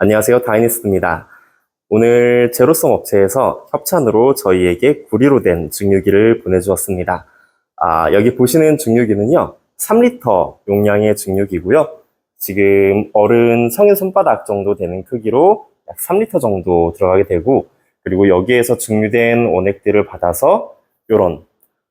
안녕하세요. 다이니스트입니다. 오늘 제로섬 업체에서 협찬으로 저희에게 구리로 된 증류기를 보내주었습니다. 아, 여기 보시는 증류기는요, 3리터 용량의 증류기고요. 지금 어른 성인 손바닥 정도 되는 크기로 약 3리터 정도 들어가게 되고, 그리고 여기에서 증류된 원액들을 받아서 요런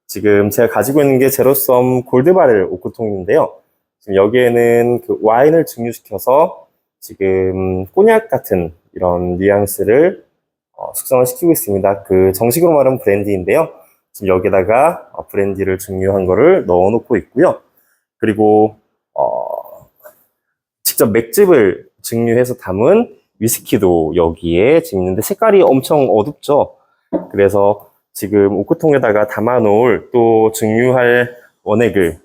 지금 제가 가지고 있는 게 제로섬 골드바렐 오크통인데요. 지금 여기에는 그 와인을 증류시켜서 지금 꼬냑 같은 이런 뉘앙스를 어, 숙성을 시키고 있습니다. 그 정식으로 말하면 브랜디인데요. 지금 여기다가 어, 브랜디를 증류한 거를 넣어 놓고 있고요. 그리고 어, 직접 맥즙을 증류해서 담은 위스키도 여기에 지금 있는데 색깔이 엄청 어둡죠. 그래서 지금 오크통에다가 담아 놓을 또 증류할 원액을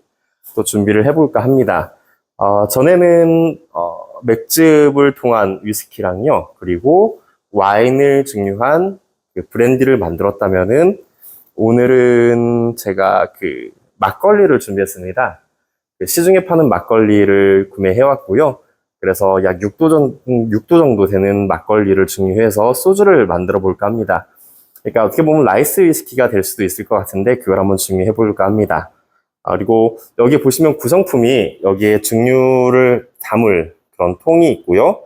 또 준비를 해볼까 합니다. 어, 전에는 어, 맥즙을 통한 위스키랑요, 그리고 와인을 증류한 그 브랜디를 만들었다면은 오늘은 제가 그 막걸리를 준비했습니다. 그 시중에 파는 막걸리를 구매해 왔고요. 그래서 약 6도, 정, 6도 정도 되는 막걸리를 증류해서 소주를 만들어 볼까 합니다. 그러니까 어떻게 보면 라이스 위스키가 될 수도 있을 것 같은데 그걸 한번 증류해 볼까 합니다. 아, 그리고 여기 보시면 구성품이 여기에 증류를 담을 그런 통이 있고요.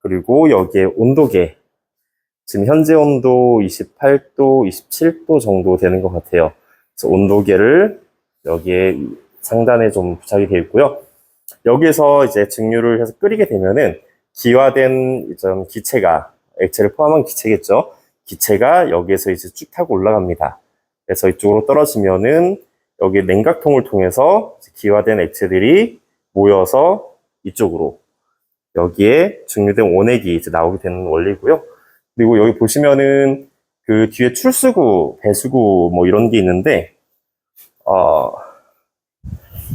그리고 여기에 온도계. 지금 현재 온도 28도, 27도 정도 되는 것 같아요. 그래서 온도계를 여기에 상단에 좀 부착이 되어 있고요. 여기에서 이제 증류를 해서 끓이게 되면은 기화된 좀 기체가 액체를 포함한 기체겠죠. 기체가 여기에서 이제 쭉 타고 올라갑니다. 그래서 이쪽으로 떨어지면은 여기 냉각통을 통해서 기화된 액체들이 모여서 이쪽으로 여기에 증류된 원액이 이제 나오게 되는 원리고요. 그리고 여기 보시면은 그 뒤에 출수구, 배수구 뭐 이런 게 있는데 어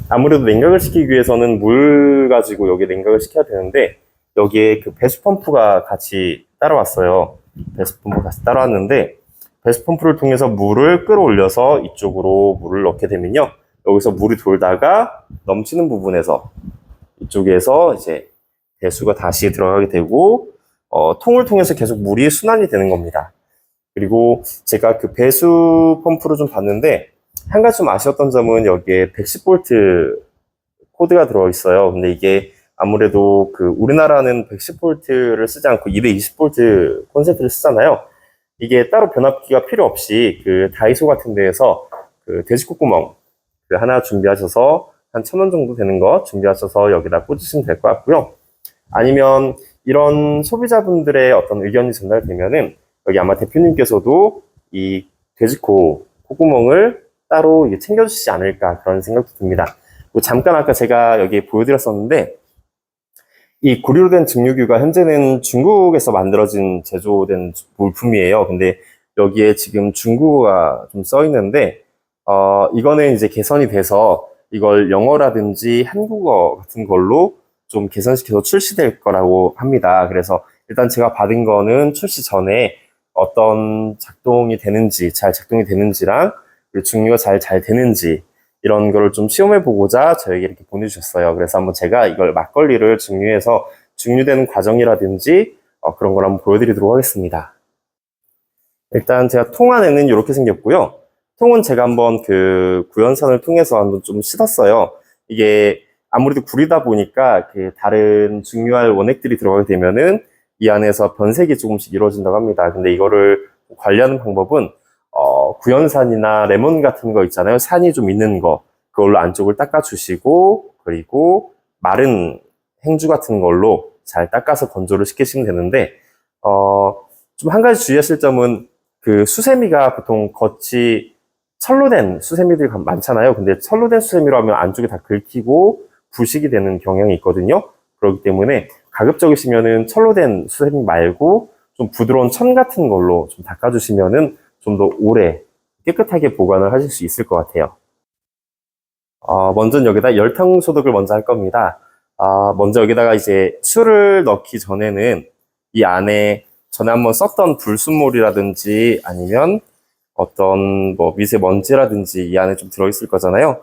아무래도 냉각을 시키기 위해서는 물 가지고 여기 냉각을 시켜야 되는데 여기에 그 배수 펌프가 같이 따라왔어요. 배수 펌프가 같이 따라왔는데 배수 펌프를 통해서 물을 끌어올려서 이쪽으로 물을 넣게 되면요. 여기서 물이 돌다가 넘치는 부분에서 이쪽에서 이제 배수가 다시 들어가게 되고 어, 통을 통해서 계속 물이 순환이 되는 겁니다. 그리고 제가 그 배수 펌프를 좀 봤는데 한 가지 좀 아쉬웠던 점은 여기에 110V 코드가 들어 있어요. 근데 이게 아무래도 그 우리나라는 110V를 쓰지 않고 220V 콘센트를 쓰잖아요. 이게 따로 변압기가 필요 없이 그 다이소 같은 데에서 그 돼지콧구멍 그 하나 준비하셔서 한 천 원 정도 되는 거 준비하셔서 여기다 꽂으시면 될 것 같고요. 아니면 이런 소비자분들의 어떤 의견이 전달되면은 여기 아마 대표님께서도 이 돼지코 콧구멍을 따로 챙겨주시지 않을까 그런 생각도 듭니다. 그리고 잠깐 아까 제가 여기 보여드렸었는데 이 구리로 된 증류기가 현재는 중국에서 만들어진 제조된 물품이에요. 근데 여기에 지금 중국어가 좀 써 있는데 어 이거는 이제 개선이 돼서 이걸 영어라든지 한국어 같은 걸로 좀 개선시켜서 출시될 거라고 합니다. 그래서 일단 제가 받은 거는 출시 전에 어떤 작동이 되는지, 잘 작동이 되는지랑 그리고 증류가 잘, 잘 되는지 이런 거를 좀 시험해 보고자 저에게 이렇게 보내주셨어요. 그래서 한번 제가 이걸 막걸리를 증류해서 증류되는 과정이라든지 어, 그런 걸 한번 보여드리도록 하겠습니다. 일단 제가 통 안에는 이렇게 생겼고요. 통은 제가 한번 그 구연산을 통해서 한번 좀 씻었어요. 이게 아무래도 구리다 보니까 그 다른 증류할 원액들이 들어가게 되면은 이 안에서 변색이 조금씩 이루어진다고 합니다. 근데 이거를 관리하는 방법은 어, 구연산이나 레몬 같은 거 있잖아요. 산이 좀 있는 거 그걸로 안쪽을 닦아주시고 그리고 마른 행주 같은 걸로 잘 닦아서 건조를 시키시면 되는데 어, 좀 한 가지 주의하실 점은 그 수세미가 보통 겉이 철로 된 수세미들이 많잖아요. 근데 철로 된 수세미로 하면 안쪽이 다 긁히고 부식이 되는 경향이 있거든요. 그렇기 때문에 가급적이시면은 철로 된 수세미 말고 좀 부드러운 천 같은 걸로 좀 닦아주시면은 좀 더 오래 깨끗하게 보관을 하실 수 있을 것 같아요. 어, 먼저 여기다 열탕 소독을 먼저 할 겁니다. 아, 먼저 여기다가 이제 술을 넣기 전에는 이 안에 전에 한번 썼던 불순물이라든지 아니면 어떤 뭐 미세먼지라든지 이 안에 좀 들어있을 거잖아요.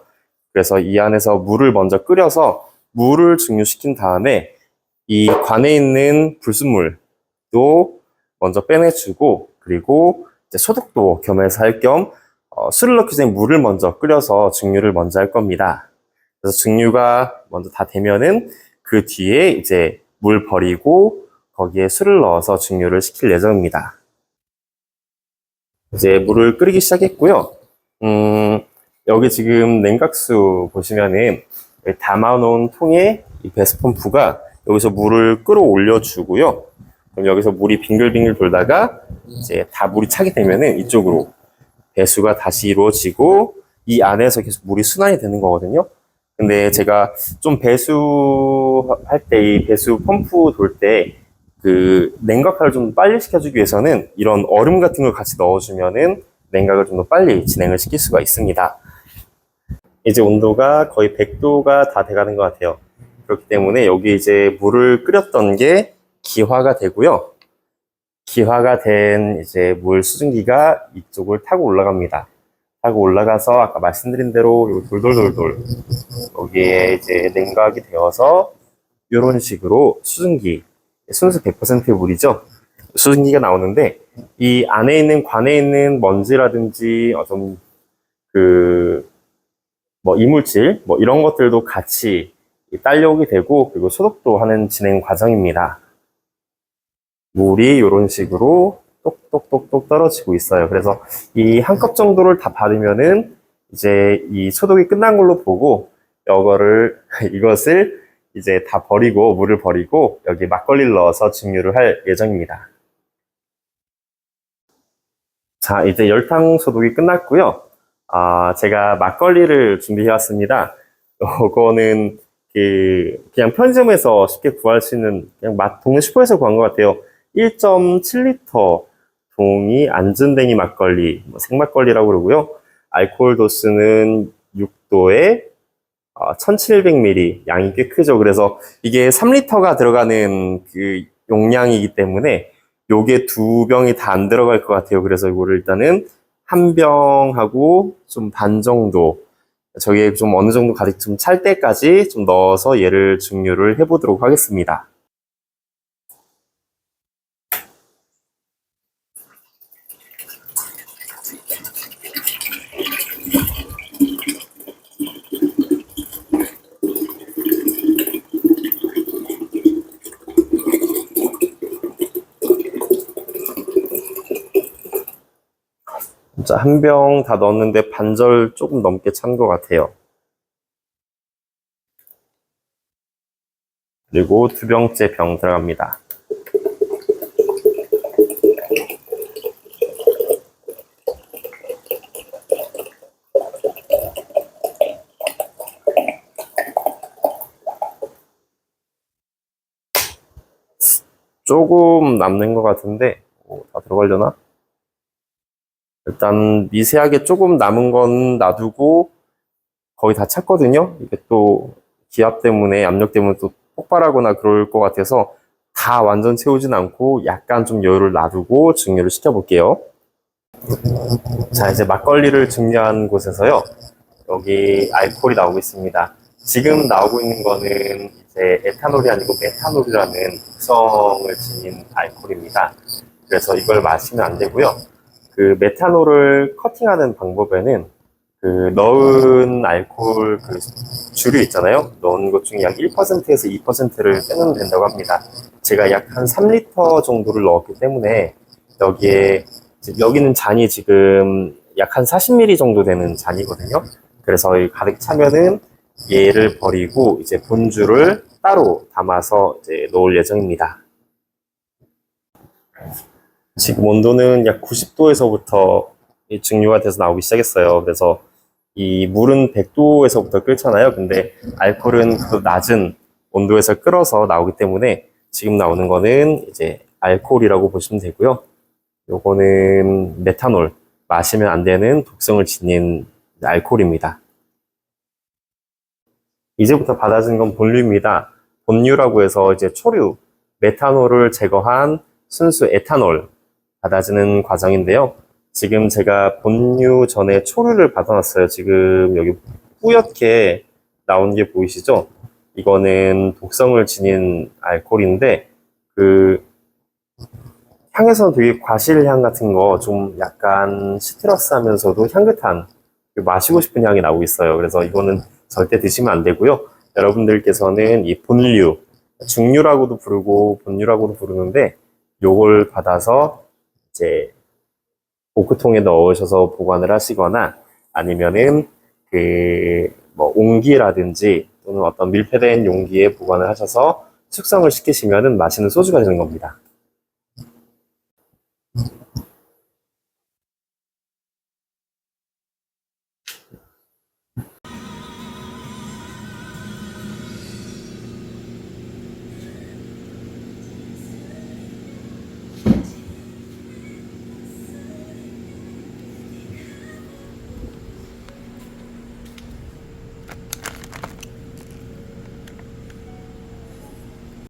그래서 이 안에서 물을 먼저 끓여서 물을 증류시킨 다음에 이 관에 있는 불순물도 먼저 빼내주고 그리고 소독도 겸해서 할겸 어, 술을 넣기 전에 물을 먼저 끓여서 증류를 먼저 할 겁니다. 그래서 증류가 먼저 다 되면은 그 뒤에 이제 물 버리고 거기에 술을 넣어서 증류를 시킬 예정입니다. 이제 물을 끓이기 시작했고요. 음, 여기 지금 냉각수 보시면은 담아놓은 통에 이 배수 펌프가 여기서 물을 끌어올려 주고요. 그럼 여기서 물이 빙글빙글 돌다가 이제 다 물이 차게 되면은 이쪽으로 배수가 다시 이루어지고 이 안에서 계속 물이 순환이 되는 거거든요. 근데 제가 좀 배수할 때 이 배수 펌프 돌 때 그 냉각화를 좀 빨리 시켜주기 위해서는 이런 얼음 같은 걸 같이 넣어주면은 냉각을 좀 더 빨리 진행을 시킬 수가 있습니다. 이제 온도가 거의 100도가 다 돼가는 것 같아요. 그렇기 때문에 여기 이제 물을 끓였던 게 기화가 되고요. 기화가 된 이제 물 수증기가 이쪽을 타고 올라갑니다. 타고 올라가서 아까 말씀드린 대로 요 돌돌돌돌 여기에 이제 냉각이 되어서 이런 식으로 수증기 순수 100%의 물이죠. 수증기가 나오는데 이 안에 있는 관에 있는 먼지라든지 어떤 그 뭐 이물질 뭐 이런 것들도 같이 딸려오게 되고 그리고 소독도 하는 진행 과정입니다. 물이 이런 식으로 똑똑똑똑 떨어지고 있어요. 그래서 이 한 컵 정도를 다 받으면은 이제 이 소독이 끝난 걸로 보고 이거를 이것을 이제 다 버리고 물을 버리고 여기 막걸리를 넣어서 증류를 할 예정입니다. 자, 이제 열탕 소독이 끝났고요. 아, 제가 막걸리를 준비해 왔습니다. 이거는 그 그냥 편의점에서 쉽게 구할 수 있는 그냥 맛 동네 슈퍼에서 구한 것 같아요. 1.7리터 동이 안전뱅이 막걸리, 뭐 생막걸리라고 그러고요. 알코올 도수는 6도에 1700ml 양이 꽤 크죠. 그래서 이게 3리터가 들어가는 그 용량이기 때문에 요게 두 병이 다 안 들어갈 것 같아요. 그래서 이거를 일단은 한 병하고 좀 반 정도 저기에 좀 어느 정도 가득 좀 찰 때까지 좀 넣어서 얘를 증류를 해보도록 하겠습니다. 진짜 한병 다 넣었는데 반절 조금 넘게 찬 것 같아요. 그리고 두 병째 병 들어갑니다. 조금 남는 것 같은데 오, 다 들어가려나? 일단 미세하게 조금 남은 건 놔두고 거의 다 찼거든요. 이게 또 기압 때문에 압력 때문에 또 폭발하거나 그럴 것 같아서 다 완전 채우진 않고 약간 좀 여유를 놔두고 증류를 시켜볼게요. 자 이제 막걸리를 증류한 곳에서요. 여기 알코올이 나오고 있습니다. 지금 나오고 있는 거는 이제 에탄올이 아니고 메탄올이라는 특성을 지닌 알코올입니다. 그래서 이걸 마시면 안 되고요. 그 메탄올을 커팅하는 방법에는 그 넣은 알코올 그 주류 있잖아요. 넣은 것 중에 약 1%에서 2%를 빼놓으면 된다고 합니다. 제가 약 한 3리터 정도를 넣었기 때문에 여기에 여기는 잔이 지금 약 한 40ml 정도 되는 잔이거든요. 그래서 이 가득 차면은 얘를 버리고 이제 본주를 따로 담아서 이제 놓을 예정입니다. 지금 온도는 약 90도에서부터 증류가 돼서 나오기 시작했어요. 그래서 이 물은 100도에서부터 끓잖아요. 근데 알코올은 그 낮은 온도에서 끓어서 나오기 때문에 지금 나오는 거는 이제 알코올이라고 보시면 되고요. 요거는 메탄올, 마시면 안 되는 독성을 지닌 알코올입니다. 이제부터 받아진 건 본류입니다. 본류라고 해서 이제 초류, 메탄올을 제거한 순수 에탄올 받아지는 과정인데요. 지금 제가 본류 전에 초류를 받아놨어요. 지금 여기 뿌옇게 나온 게 보이시죠? 이거는 독성을 지닌 알코올인데 그 향에서는 되게 과실향 같은 거 좀 약간 시트러스 하면서도 향긋한 그 마시고 싶은 향이 나오고 있어요. 그래서 이거는 절대 드시면 안 되고요. 여러분들께서는 이 본류, 중류라고도 부르고 본류라고도 부르는데 요걸 받아서 이제 오크통에 넣으셔서 보관을 하시거나 아니면은 그 뭐 옹기라든지 또는 어떤 밀폐된 용기에 보관을 하셔서 숙성을 시키시면은 맛있는 소주가 되는 겁니다.